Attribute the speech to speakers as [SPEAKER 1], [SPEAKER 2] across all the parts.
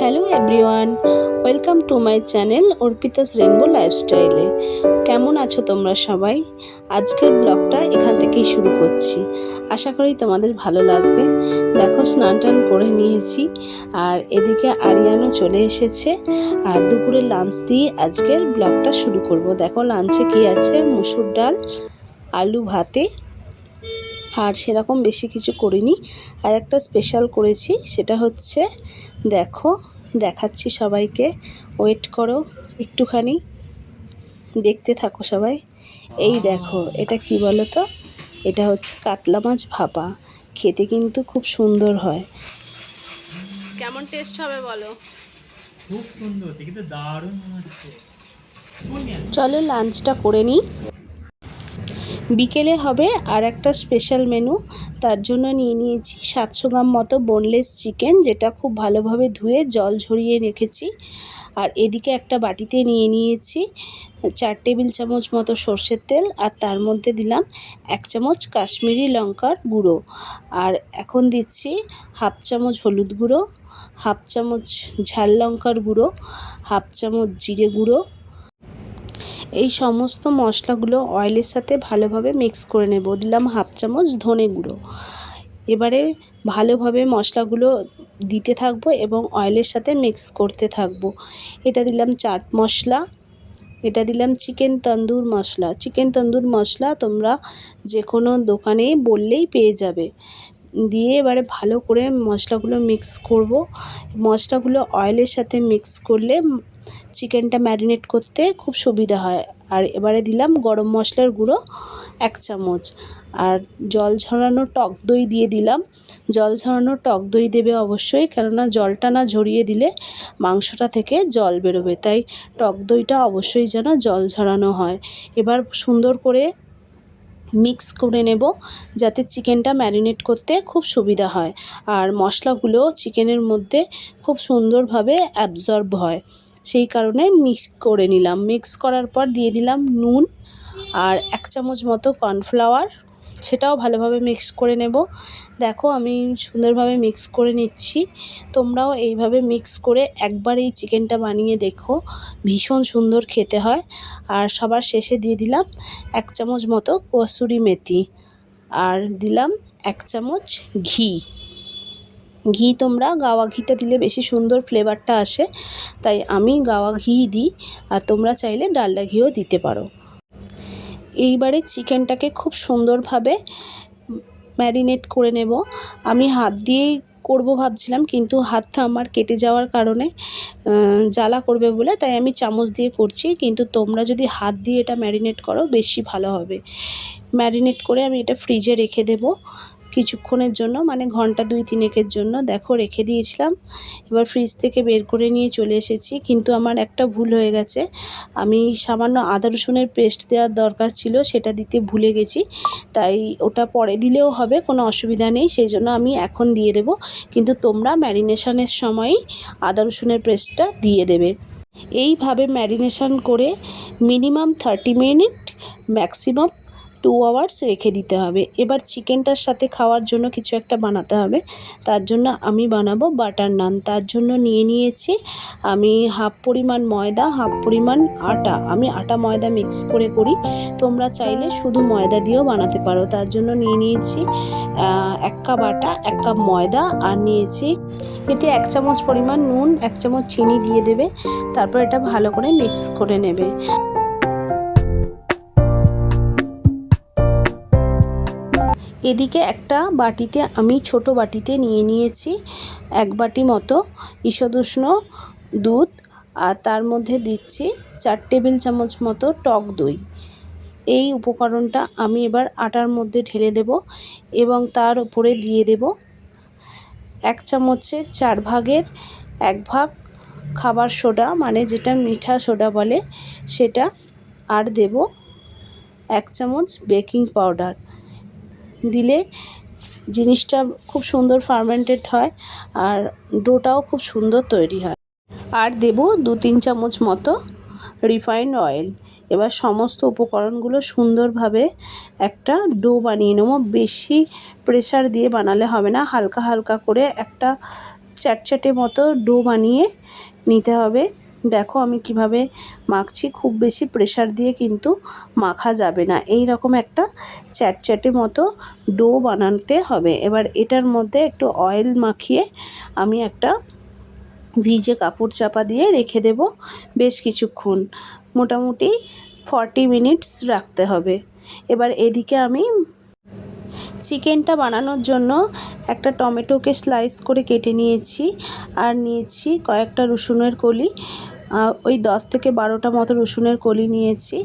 [SPEAKER 1] Hello everyone, welcome to my channel Arpita's rainbow লাইফস্টাইলে। কেমন আছো তোমরা সবাই? আজকের ব্লগটা এখান থেকেই শুরু করছি। আশা করি তোমাদের ভালো লাগবে। দেখো, স্নান টান করে নিয়েছি আর এদিকে আরিয়ানও চলে এসেছে আর দুপুরে লাঞ্চ দিয়ে আজকের ব্লগটা শুরু করব। দেখো লাঞ্চে কি আছে? মুসুর ডাল, আলু ভাতে আর সেরকম বেশি কিছু করিনি। আর একটা স্পেশাল করেছি সেটা হচ্ছে দেখো দেখাচ্ছি সবাইকে। ওয়েট করো একটুখানি। দেখতে থাকো সবাই। এই দেখো এটা কি বলো তো এটা হচ্ছে কাতলা মাছ ভাপা। খেতে কিন্তু খুব সুন্দর হয়। কেমন টেস্ট হবে বলো?
[SPEAKER 2] খুব সুন্দর দারুণ
[SPEAKER 1] চলো লাঞ্চটা করে নিই। বিকেলে হবে আর একটা স্পেশাল মেনু তার জন্য নিয়ে নিয়েছি সাতশো গ্রাম মতো বোনলেস চিকেন যেটা খুব ভালোভাবে ধুয়ে জল ঝরিয়ে রেখেছি। আর এদিকে একটা বাটিতে নিয়ে নিয়েছি চার টেবিল চামচ মতো সর্ষের তেল, আর তার মধ্যে দিলাম এক চামচ কাশ্মীরি লঙ্কার গুঁড়ো। আর এখন দিচ্ছি হাফ চামচ হলুদ গুঁড়ো, হাফ চামচ ঝাল লঙ্কার গুঁড়ো, হাফ চামচ জিরে গুঁড়ো এই সমস্ত মশলাগুলো অয়েলের সাথে ভালোভাবে মিক্স করে নেব। দিলাম হাফ চামচ ধনে গুঁড়ো। এবারে ভালোভাবে মশলাগুলো দিতে থাকব এবং অয়েলের সাথে মিক্স করতে থাকব। এটা দিলাম চাট মশলা, এটা দিলাম চিকেন তন্দুর মশলা। চিকেন তন্দুর মশলা তোমরা যে কোনো দোকানে বললেই পেয়ে যাবে। দিয়ে এবারে ভালো করে মশলাগুলো মিক্স করব। মশলাগুলো অয়েলের সাথে মিক্স করলে চিকেনটা ম্যারিনেট করতে খুব সুবিধা হয়। আর এবারে দিলাম গরম মশলার গুঁড়ো, এক চামচ। আর জল ঝরানো টক দই দিয়ে দিলাম। জল ঝরানো টক দই দেবে অবশ্যই, কেননা জলটা না ঝরিয়ে দিলে মাংসটা থেকে জল বেরোবে। তাই টক দইটা অবশ্যই যেন জল ঝরানো হয়। এবার সুন্দর করে মিক্স করে নেব, যাতে চিকেনটা ম্যারিনেট করতে খুব সুবিধা হয়। আর মশলাগুলো চিকেনের মধ্যে খুব সুন্দরভাবে অ্যাবজর্ব হয়। সেই কারণে মিক্স করে নিলাম। মিক্স করার পর দিয়ে দিলাম নুন আর এক চামচ মতো কর্নফ্লাওয়ার সেটাও ভালোভাবে মিক্স করে নেব। দেখো আমি সুন্দরভাবে মিক্স করে নিচ্ছি। তোমরাও এইভাবে মিক্স করে একবার এই চিকেনটা বানিয়ে দেখো। ভীষণ সুন্দর খেতে হয়। আর সবার শেষে দিয়ে দিলাম এক চামচ মতো কসুরি মেথি। আর দিলাম এক চামচ ঘি। ঘি তোমরা গাওয়া ঘিটা দিলে বেশি সুন্দর ফ্লেভারটা আসে। তাই আমি গাওয়া ঘি দিই আর তোমরা চাইলে ডালডা ঘিও দিতে পারো। এইবারে চিকেনটাকে খুব সুন্দরভাবে ম্যারিনেট করে নেব। আমি হাত দিয়েই করব ভাবছিলাম, কিন্তু হাতটা আমার কেটে যাওয়ার কারণে জ্বালা করবে বলে, তাই আমি চামচ দিয়ে করছি। কিন্তু তোমরা যদি হাত দিয়ে এটা ম্যারিনেট করো, বেশি ভালো হবে। ম্যারিনেট করে আমি এটা ফ্রিজে রেখে দেবো। কিছুক্ষণের জন্য মানে ঘণ্টা দুই তিনেকের জন্য, দেখো রেখে দিয়েছিলাম। এবার ফ্রিজ থেকে বের করে নিয়ে চলে এসেছি, কিন্তু আমার একটা ভুল হয়ে গেছে। আমি সামান্য আদা রসুনের পেস্ট দেওয়ার দরকার ছিল, সেটা দিতে ভুলে গেছি। তাই ওটা পরে দিলেও হবে, কোনো অসুবিধা নেই, সেই জন্য আমি এখন দিয়ে দেব। কিন্তু তোমরা ম্যারিনেশনের সময়ই আদা রসুনের পেস্টটা দিয়ে দেবে। এইভাবে ম্যারিনেশন করে minimum thirty minute, maximum two hours রেখে দিতে হবে। এবার চিকেনটার সাথে খাওয়ার জন্য কিছু একটা বানাতে হবে। তার জন্য আমি বানাবো বাটার নান তার জন্য নিয়ে নিয়েছি আমি হাফ পরিমাণ ময়দা হাফ পরিমাণ আটা। আমি আটা ময়দা মিক্স করে করি। তোমরা চাইলে শুধু ময়দা দিয়েও বানাতে পারো। তার জন্য নিয়ে নিয়েছি এক কাপ আটা, এক কাপ ময়দা আর নিয়েছি এতে এক চামচ পরিমাণ নুন, এক চামচ চিনি দিয়ে দেবে। তারপর এটা ভালো করে মিক্স করে নেবে। এদিকে একটা বাটিতে আমি ছোট বাটিতে নিয়ে নিয়েছি এক বাটি মতো ঈষদুষ্ণ দুধ আর তার মধ্যে দিচ্ছি চার টেবিল চামচ মতো টক দই। এই উপকরণটা আমি এবার আটার মধ্যে ঢেলে দেব এবং তার উপরে দিয়ে দেব এক চামচের চার ভাগের এক ভাগ খাবার সোডা মানে যেটা মিঠা সোডা বলে সেটা, আর দেব এক চামচ বেকিং পাউডার। দিলে জিনিসটা খুব সুন্দর ফার্মেন্টেড হয় আর ডোটাও খুব সুন্দর তৈরি হয়। আর দেব দু তিন চামচ মতো রিফাইন্ড অয়েল এবার সমস্ত উপকরণগুলো সুন্দরভাবে একটা ডো বানিয়ে নেব। বেশি প্রেশার দিয়ে বানালে হবে না, হালকা হালকা করে একটা চ্যাটচ্যাটে মতো ডো বানিয়ে নিতে হবে। দেখো আমি কীভাবে মাখছি, খুব বেশি প্রেশার দিয়ে কিন্তু মাখা যাবে না। এই রকম একটা চ্যাটচ্যাটে মতো ডো বানাতে হবে। এবার এটার মধ্যে একটু অয়েল মাখিয়ে আমি একটা ভিজে কাপড় চাপা দিয়ে রেখে দেব বেশ কিছুক্ষণ। মোটামুটি ফর্টি মিনিটস রাখতে হবে। এবার এদিকে আমি চিকেনটা বানানোর জন্য একটা টমেটোকে স্লাইস করে কেটে নিয়েছি আর নিয়েছি কয়েকটা রসুনের কলি। ওই দশ থেকে বারোটা মতো রসুনের কলি নিয়েছি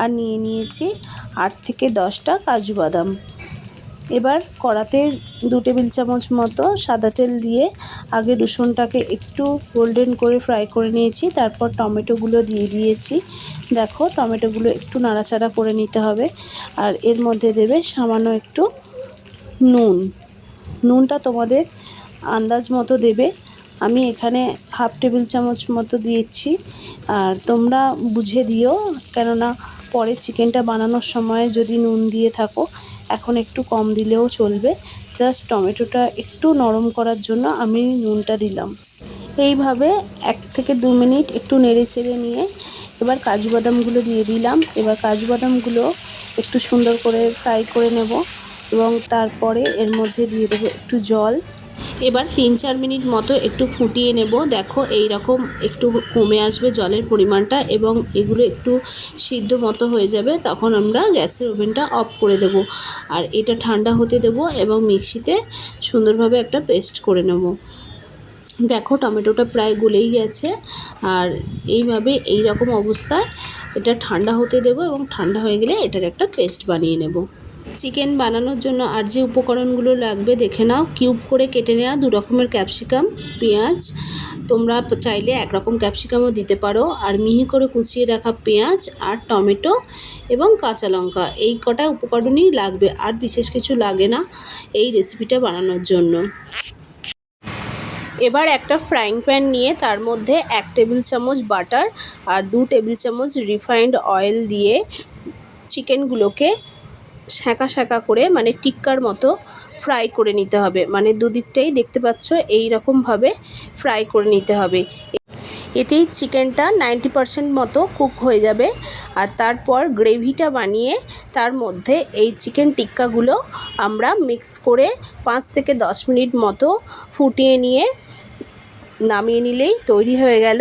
[SPEAKER 1] আর নিয়ে নিয়েছি আট থেকে দশটা কাজু বাদাম। এবার কড়াতে দু টেবিল চামচ মতো সাদা তেল দিয়ে আগে রসুনটাকে একটু গোল্ডেন করে ফ্রাই করে নিয়েছি, তারপর টমেটোগুলো দিয়ে দিয়েছি। দেখো টমেটোগুলো একটু নাড়াচাড়া করে নিতে হবে আর এর মধ্যে দেবে সামান্য একটু নুন। নুনটা তোমাদের আন্দাজ মতো দেবে। আমি এখানে হাফ টেবিল চামচ মতো দিয়েছি। আর তোমরা বুঝে দিও, কেননা পরে চিকেনটা বানানোর সময় যদি নুন দিয়ে থাকো, এখন একটু কম দিলেও চলবে। জাস্ট টমেটোটা একটু নরম করার জন্য আমি নুনটা দিলাম। এইভাবে এক থেকে দু মিনিট একটু নেড়ে চেড়ে নিয়ে এবার কাজু বাদামগুলো দিয়ে দিলাম। এবার কাজু বাদামগুলো একটু সুন্দর করে ফ্রাই করে নেব। এবং তারপরে এর মধ্যে দিয়ে দেবো একটু জল। এবার তিন চার মিনিট মতো একটু ফুটিয়ে নেব। দেখো এই রকম একটু কমে আসবে জলের পরিমাণটা এবং এগুলো একটু সিদ্ধ মতো হয়ে যাবে। তখন আমরা গ্যাসের ওভেনটা অফ করে দেব। আর এটা ঠান্ডা হতে দেব এবং মিক্সিতে সুন্দরভাবে একটা পেস্ট করে নেব। দেখো টমেটোটা প্রায় গলেই গেছে। আর এইভাবে এই রকম অবস্থায় এটা ঠান্ডা হতে দেবো এবং ঠান্ডা হয়ে গেলে এটার একটা পেস্ট বানিয়ে নেব। চিকেন বানানোর জন্য আর যে উপকরণগুলো লাগবে দেখে নাও। কিউব করে কেটে নেওয়া দু রকমের ক্যাপসিকাম, পেঁয়াজ। তোমরা চাইলে একরকম ক্যাপসিকামও দিতে পারো। আর মিহি করে কুচিয়ে রাখা পেঁয়াজ আর টমেটো এবং কাঁচা লঙ্কা এই কটা উপকরণই লাগবে। আর বিশেষ কিছু লাগে না এই রেসিপিটা বানানোর জন্য। এবার একটা ফ্রাইং প্যান নিয়ে তার মধ্যে এক টেবিল চামচ বাটার আর দু টেবিল চামচ রিফাইন্ড অয়েল দিয়ে চিকেনগুলোকে শাঁকা শাঁকা করে মানে টিক্কার মতো ফ্রাই করে নিতে হবে। মানে দুদিকটাই দেখতে পাচ্ছ এই রকমভাবে ফ্রাই করে নিতে হবে। এতেই চিকেনটা নাইনটি পারসেন্ট মতো কুক হয়ে যাবে। আর তারপর গ্রেভিটা বানিয়ে তার মধ্যে এই চিকেন টিক্কাগুলো আমরা মিক্স করে পাঁচ থেকে দশ মিনিট মতো ফুটিয়ে নিয়ে নামিয়ে নিলেই তৈরি হয়ে গেল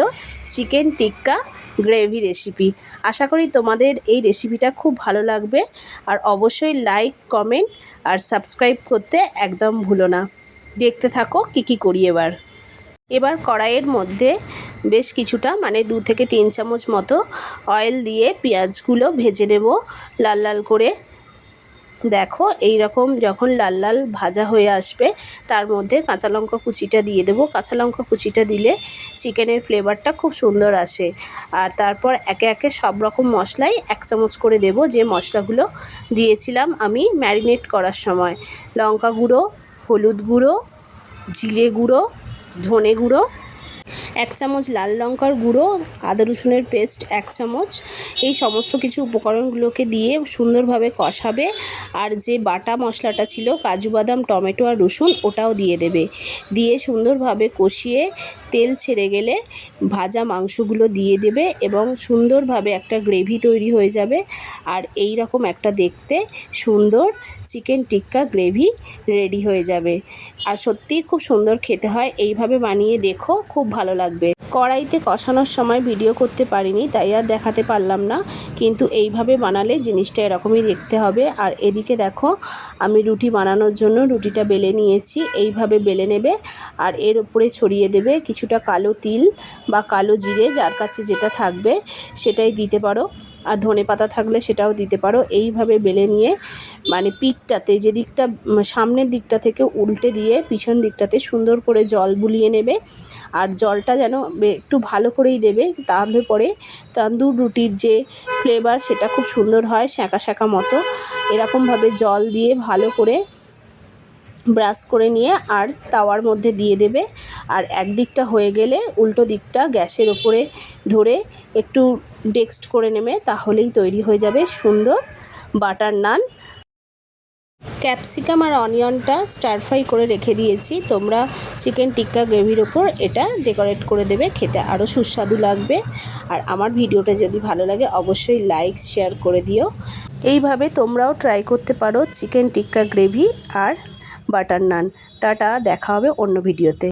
[SPEAKER 1] চিকেন টিক্কা। গ্রেভি রেসিপি আশা করি তোমাদের এই রেসিপিটা খুব ভালো লাগবে। আর অবশ্যই লাইক কমেন্ট আর সাবস্ক্রাইব করতে একদম ভুলো না। দেখতে থাকো কি কি করি এবার। এবার কড়াইয়ের মধ্যে বেশ কিছুটা মানে দু থেকে তিন চামচ মতো অয়েল দিয়ে পেঁয়াজগুলো ভেজে নেব। লাল লাল করে দেখো এই রকম যখন লাল লাল ভাজা হয়ে আসবে, তার মধ্যে কাঁচা লঙ্কা কুচিটা দিয়ে দেবো। কাঁচা লঙ্কা কুচিটা দিলে চিকেনের ফ্লেভারটা খুব সুন্দর আসে। আর তারপর একে একে সব রকম মশলাই এক চামচ করে দেব, যে মশলাগুলো দিয়েছিলাম আমি ম্যারিনেট করার সময়। লঙ্কা গুঁড়ো, হলুদ গুঁড়ো, জিরে গুঁড়ো, ধনে গুঁড়ো এক চামচ লাল লঙ্কার গুঁড়ো, আদা রসুনের পেস্ট এক চামচ। এই সমস্ত কিছু উপকরণগুলোকে দিয়ে সুন্দরভাবে কষাবে আর যে বাটা মশলাটা ছিল, কাজু বাদাম, টমেটো আর রসুন, ওটাও দিয়ে দেবে। দিয়ে সুন্দরভাবে কষিয়ে তেল ছেড়ে গেলে ভাজা মাংসগুলো দিয়ে দেবে এবং সুন্দরভাবে একটা গ্রেভি তৈরি হয়ে যাবে। আর এই রকম একটা দেখতে সুন্দর চিকেন টিক্কা গ্রেভি রেডি হয়ে যাবে। আর সত্যিই খুব সুন্দর খেতে হয়। এইভাবে বানিয়ে দেখো, খুব ভালো লাগবে। কড়াইতে কষানোর সময় ভিডিও করতে পারিনি, তাই আর দেখাতে পারলাম না। কিন্তু এইভাবে বানালে জিনিসটা এরকমই দেখতে হবে। আর এদিকে দেখো, আমি রুটি বানানোর জন্য রুটিটা বেলে নিয়েছি। এইভাবে বেলে নেবে আর এর উপরে ছড়িয়ে দেবে কিছুটা কালো তিল বা কালো জিরে যার কাছে যেটা থাকবে সেটাই দিতে পারো। আর ধনে পাতা থাকলে সেটাও দিতে পারো। এইভাবে বেলে নিয়ে মানে পিঠটাতে যে দিকটা সামনের দিকটা থেকে উল্টে দিয়ে পিছন দিকটাতে সুন্দর করে জল বুলিয়ে নেবে। আর জলটা যেন একটু ভালো করেই দেবে। তাহলে পরে তান্দুর রুটির যে ফ্লেভার সেটা খুব সুন্দর হয়, শ্যাঁকা শ্যাঁকা মতো। এরকমভাবে জল দিয়ে ভালো করে ব্রাশ করে নিয়ে আর তাওয়ার মধ্যে দিয়ে দেবে। আর একদিকটা হয়ে গেলে উল্টো দিকটা গ্যাসের ওপরে ধরে একটু ডেক্সট করে নেবে, তাহলেই তৈরি হয়ে যাবে সুন্দর বাটার নান। ক্যাপসিকাম আর অনিয়নটা স্টার ফ্রাই করে রেখে দিয়েছি। তোমরা চিকেন টিক্কা গ্রেভির ওপর এটা ডেকোরেট করে দেবে, খেতে আরও সুস্বাদু লাগবে। আর আমার ভিডিওটা যদি ভালো লাগে, অবশ্যই লাইক, শেয়ার করে দিও। এইভাবে তোমরাও ট্রাই করতে পারো চিকেন টিক্কা গ্রেভি আর বাটার নান। টাটা দেখা হবে অন্য ভিডিওতে।